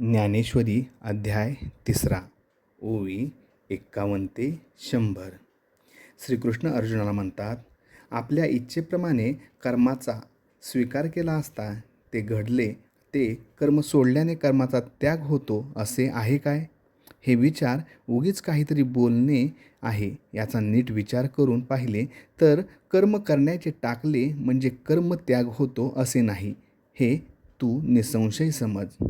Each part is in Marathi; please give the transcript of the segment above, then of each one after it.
ज्ञानेश्वरी अध्याय तिसरा ओवी एक्कावन्न ते शंभर. श्रीकृष्ण अर्जुनाला म्हणतात आपल्या इच्छेप्रमाणे कर्माचा स्वीकार केला असता ते घडले ते कर्म सोडल्याने कर्माचा त्याग होतो असे आहे काय? हे विचार उगीच काहीतरी बोलणे आहे याचा नीट विचार करून पाहिले तर कर्म करण्याचे टाकले म्हणजे कर्म त्याग होतो असे नाही. हे तू निसंशय समज.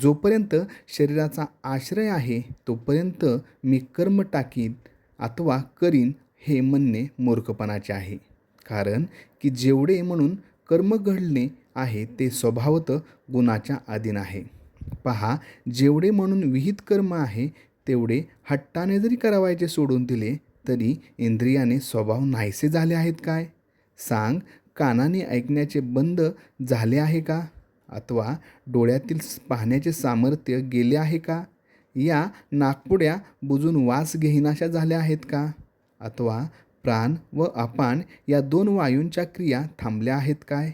जोपर्यंत शरीराचा आश्रय आहे तोपर्यंत मी कर्म टाकीन अथवा करीन हे म्हणणे मूर्खपणाचे आहे. कारण की जेवढे म्हणून कर्म घडणे आहे ते स्वभावत गुणाच्या अधीन आहे. पहा जेवढे म्हणून विहित कर्म आहे तेवढे हट्टाने जरी करावायचे सोडून दिले तरी इंद्रियाने स्वभाव नाहीसे झाले आहेत काय? सांग कानाने ऐकण्याचे बंद झाले आहे का? अथवा डोळ्यातील पाहण्याचे सामर्थ्य गेले आहे का? या नाकपुड्या बुजून वास घेईनाशा झाल्या आहेत का? अथवा प्राण व अपान या दोन वायूंच्या क्रिया थांबल्या आहेत काय?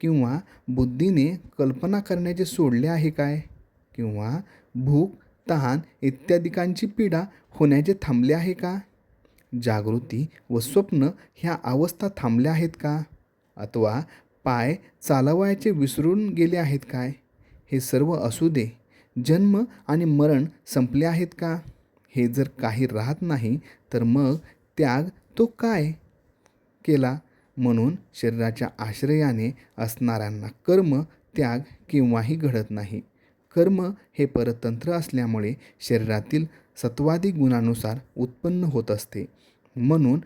किंवा बुद्धीने कल्पना करण्याचे सोडले आहे काय? किंवा भूक तहान इत्यादिकांची पीडा होण्याचे थांबले आहे का? जागृती व स्वप्न ह्या अवस्था थांबल्या आहेत का? अथवा पाय चालवायचे विसरून गेले आहेत काय? हे सर्व असू दे. जन्म आणि मरण संपले आहेत का? हे जर काही राहत नाही तर मग त्याग तो काय केला? म्हणून शरीराच्या आश्रयाने असणाऱ्यांना कर्म त्याग केव्हाही घडत नाही. कर्म हे परतंत्र असल्यामुळे शरीरातील सत्वादी गुणानुसार उत्पन्न होत असते. म्हणून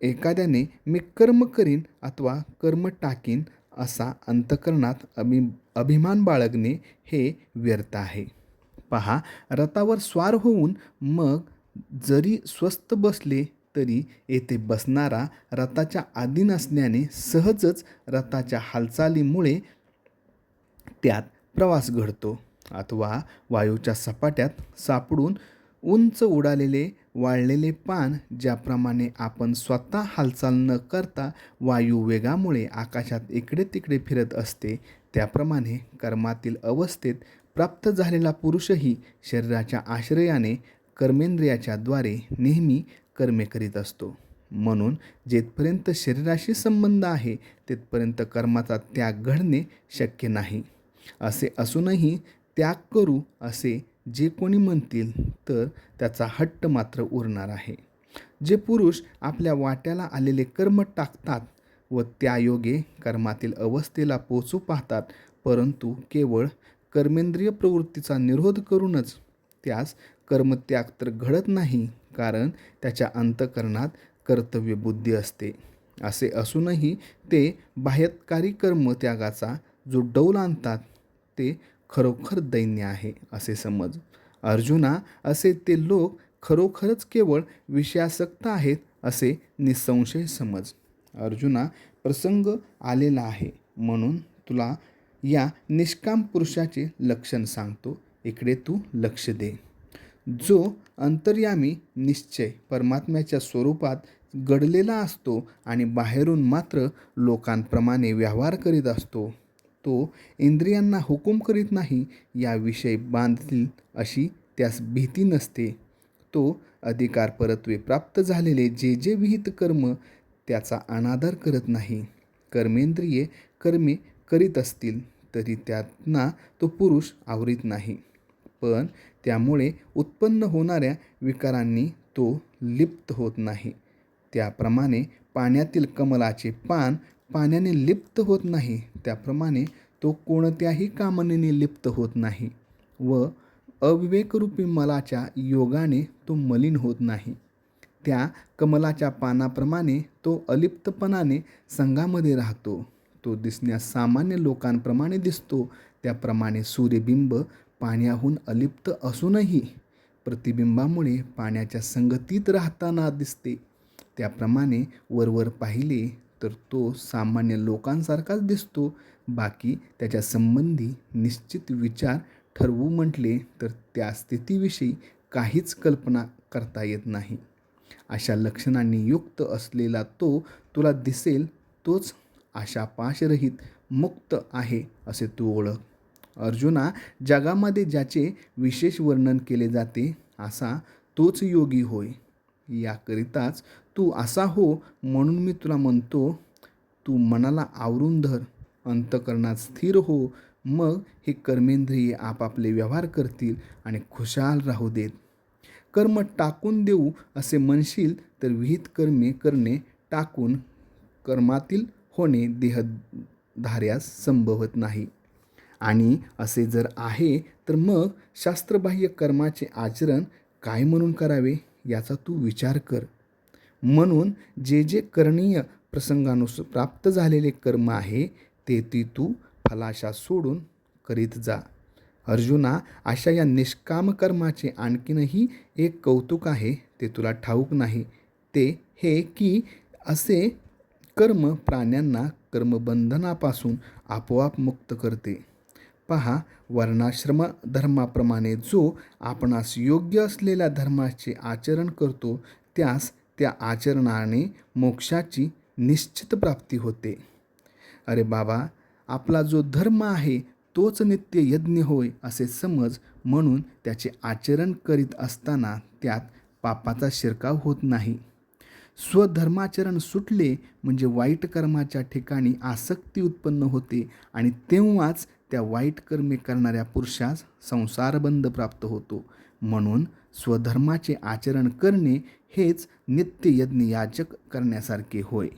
एखाद्याने मी कर्म करीन अथवा कर्म टाकीन असा अंतकरणात अभि अभिमान बाळगणे हे व्यर्थ आहे. पहा रथावर स्वार होऊन मग जरी स्वस्त बसले तरी येथे बसणारा रथाच्या आधीन असल्याने सहजच रथाच्या हालचालीमुळे त्यात प्रवास घडतो. अथवा वायूच्या सपाट्यात सापडून उंच उडालेले वाळलेले पान ज्याप्रमाणे आपण स्वतः हालचाल न करता वायू वेगामुळे आकाशात इकडे तिकडे फिरत असते त्याप्रमाणे कर्मातील अवस्थेत प्राप्त झालेला पुरुषही शरीराच्या आश्रयाने कर्मेंद्रियाच्या द्वारे नेहमी कर्मे करीत असतो. म्हणून जेथपर्यंत शरीराशी संबंध आहे तेथपर्यंत कर्माचा त्याग घडणे शक्य नाही. असे असूनही त्याग करू असे जे कोणी म्हणतील तर त्याचा हट्ट मात्र उरणार आहे. जे पुरुष आपल्या वाट्याला आलेले कर्म टाकतात व त्यायोगे कर्मातील अवस्थेला पोचू पाहतात परंतु केवळ कर्मेंद्रिय प्रवृत्तीचा निरोध करूनच त्यास कर्मत्याग तर घडत नाही कारण त्याच्या अंतकरणात कर्तव्यबुद्धी असते. असे असूनही ते बाह्यकारी कर्मत्यागाचा जो डौल आणतात ते खरोखर दैन्य आहे असे समज. अर्जुना असे ते लोक खरोखरच केवळ विषयासक्त आहेत असे निसंशय समज. अर्जुना प्रसंग आलेला आहे म्हणून तुला या निष्काम पुरुषाचे लक्षण सांगतो. इकडे तू लक्ष दे. जो अंतर्यामी निश्चय परमात्म्याच्या स्वरूपात घडलेला असतो आणि बाहेरून मात्र लोकांप्रमाणे व्यवहार करीत असतो. तो इंद्रियांना हुकूम करीत नाही याविषयी बांधतील अशी त्यास भीती नसते. तो अधिकार परत्वे प्राप्त झालेले जे जे विहित कर्म त्याचा अनादर करत नाही. कर्मेंद्रिये कर्मे करीत असतील तरी त्यांना तो पुरुष आवरीत नाही. पण त्यामुळे उत्पन्न होणाऱ्या विकारांनी तो लिप्त होत नाही. त्याप्रमाणे पाण्यातील कमलाचे पान पाण्याने लिप्त होत नाही त्याप्रमाणे तो कोणत्याही कामनेने लिप्त होत नाही व अविवेकरूपी मलाच्या योगाने तो मलिन होत नाही. त्या कमलाच्या पानाप्रमाणे तो अलिप्तपणाने संघामध्ये राहतो. तो दिसण्यास सामान्य लोकांप्रमाणे दिसतो त्याप्रमाणे सूर्यबिंब पाण्याहून अलिप्त असूनही प्रतिबिंबामुळे पाण्याच्या संगतीत राहताना दिसते. त्याप्रमाणे वरवर पाहिले तर तो सामान्य लोकांसारखाच दिसतो. बाकी त्याच्या संबंधी निश्चित विचार ठरवू म्हटले तर त्या स्थितीविषयी काहीच कल्पना करता येत नाही. अशा लक्षणांनी युक्त असलेला तो तुला दिसेल तोच आशापाशरहित मुक्त आहे असे तू ओळख. अर्जुना जगामध्ये ज्याचे विशेष वर्णन केले जाते असा तोच योगी होय. याकरिताच तू असा हो म्हणून मी तुला म्हणतो तू मनाला आवरून धर अंतकरणात स्थिर हो. मग हे कर्मेंद्रिये आपापले व्यवहार करतील आणि खुशाल राहू देत. कर्म टाकून देऊ असे म्हणशील तर विहित कर्मे करणे टाकून कर्मातील होणे देहधार्यास संभवत नाही. आणि असे जर आहे तर मग शास्त्रबाह्य कर्माचे आचरण काय म्हणून करावे? याचा तू विचार कर. म्हणून जे जे करणीय प्रसंगानुसार प्राप्त झालेले कर्म आहे ते ती तू फलाशा सोडून करीत जा. अर्जुना अशा या निष्काम कर्माचे आणखीनही एक कौतुक आहे ते तुला ठाऊक नाही. ते हे की असे कर्म प्राण्यांना कर्मबंधनापासून आपोआप मुक्त करते. पहा वर्णाश्रम धर्माप्रमाणे जो आपणास योग्य असलेल्या धर्माचे आचरण करतो त्यास त्या आचरणाने मोक्षाची निश्चित प्राप्ती होते. अरे बाबा आपला जो धर्म आहे तोच नित्य यज्ञ होय असे समज म्हणून त्याचे आचरण करीत असताना त्यात पापाचा शिरकाव होत नाही. स्वधर्माचरण सुटले म्हणजे वाईट कर्माच्या ठिकाणी आसक्ती उत्पन्न होते आणि तेव्हाच त्या वाईट कर्मे करणाऱ्या पुरुषास संसारबंध प्राप्त होतो. म्हणून स्वधर्माचे आचरण करणे हेच नित्य यज्ञ याचक करण्यासारखे होय.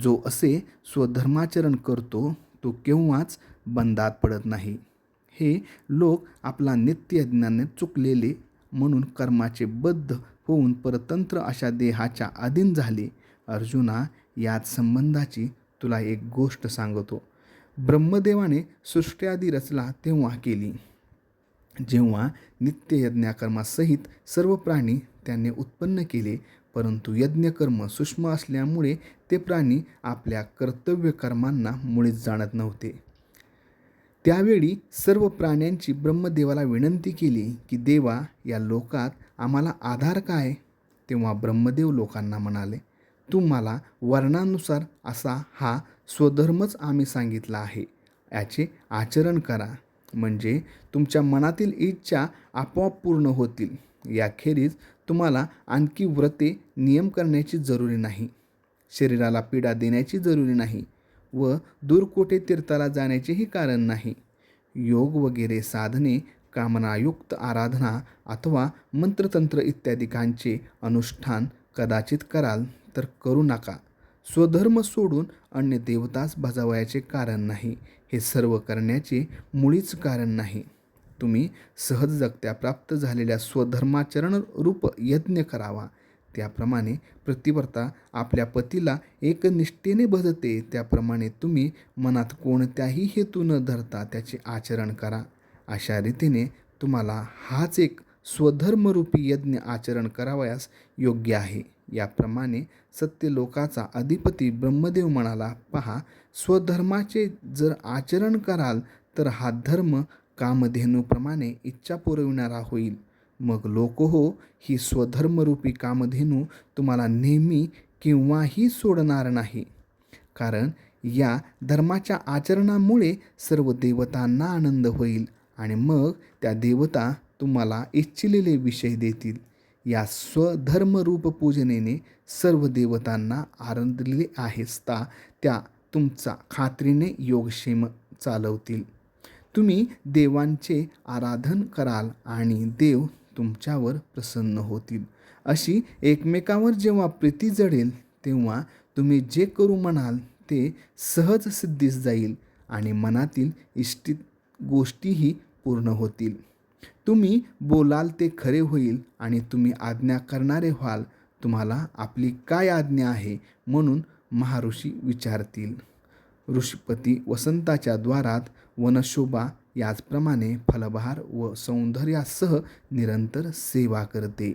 जो असे स्वधर्माचरण करतो तो केव्हाच बंधात पडत नाही. हे लोक आपला नित्ययज्ञाने चुकलेले म्हणून कर्माचे बद्ध होऊन परतंत्र अशा देहाच्या अधीन झाले. अर्जुना यात संबंधाची तुला एक गोष्ट सांगतो. ब्रह्मदेवाने सृष्ट्यादी रचला तेव्हा केली. जेव्हा नित्य यज्ञकर्मासहित सर्व प्राणी त्याने उत्पन्न केले परंतु यज्ञकर्म सूक्ष्म असल्यामुळे ते प्राणी आपल्या कर्तव्य कर्मांना मुळीच जाणत नव्हते. त्यावेळी सर्व प्राण्यांची ब्रह्मदेवाला विनंती केली की देवा या लोकात आम्हाला आधार काय? तेव्हा ब्रह्मदेव लोकांना म्हणाले तुम्हाला वर्णानुसार असा हा स्वधर्मच आम्ही सांगितला आहे. याचे आचरण करा. म्हणजे तुमच्या मनातील इच्छा आपोआप पूर्ण होतील. याखेरीज तुम्हाला आणखी व्रते नियम करण्याची जरुरी नाही. शरीराला पीडा देण्याची जरुरी नाही व दूरकोटे तीर्थाला जाण्याचेही कारण नाही. योग वगैरे साधने कामनायुक्त आराधना अथवा मंत्रतंत्र इत्यादिकांचे अनुष्ठान कदाचित कराल तर करू नका. स्वधर्म सोडून अन्य देवतास भजावयाचे कारण नाही. हे सर्व करण्याचे मुळीच कारण नाही. तुम्ही सहजजगत्या प्राप्त झालेल्या स्वधर्माचरण रूप यज्ञ करावा. त्याप्रमाणे प्रतिवर्ता आपल्या पतीला एकनिष्ठेने भजते. त्याप्रमाणे तुम्ही मनात कोणत्याही हेतू न धरता त्याचे आचरण करा. अशा रीतीने तुम्हाला हाच एक स्वधर्मरूपी यज्ञ आचरण करावयास योग्य आहे. याप्रमाणे सत्यलोकाचा अधिपती ब्रह्मदेव म्हणाला पहा स्वधर्माचे जर आचरण कराल तर हा धर्म कामधेनूप्रमाणे इच्छा पुरविणारा होईल. मग लोक हो ही स्वधर्मरूपी कामधेनू तुम्हाला नेहमी किंवाही सोडणार नाही. कारण या धर्माच्या आचरणामुळे सर्व देवतांना आनंद होईल आणि मग त्या देवता तुम्हाला इच्छिलेले विषय देतील. या स्वधर्मरूप पूजनेने सर्व देवतांना आनंदलेले आहेसता त्या तुमचा खात्रीने योगक्षेम चालवतील. तुम्ही देवांचे आराधन कराल आणि देव तुमच्यावर प्रसन्न होतील. अशी एकमेकावर जेव्हा प्रीती जडेल तेव्हा तुम्ही जे करू म्हणाल ते सहज सिद्धीस जाईल आणि मनातील इष्टित गोष्टीही पूर्ण होतील. तुम्ही बोलाल ते खरे होईल आणि तुम्ही आज्ञा करणारे व्हाल. तुम्हाला आपली काय आज्ञा आहे? म्हणून महाऋषी विचारतील. ऋषीपती वसंताच्या द्वारात वनशोभा याचप्रमाणे फलबहार व सौंदर्यासह निरंतर सेवा करते.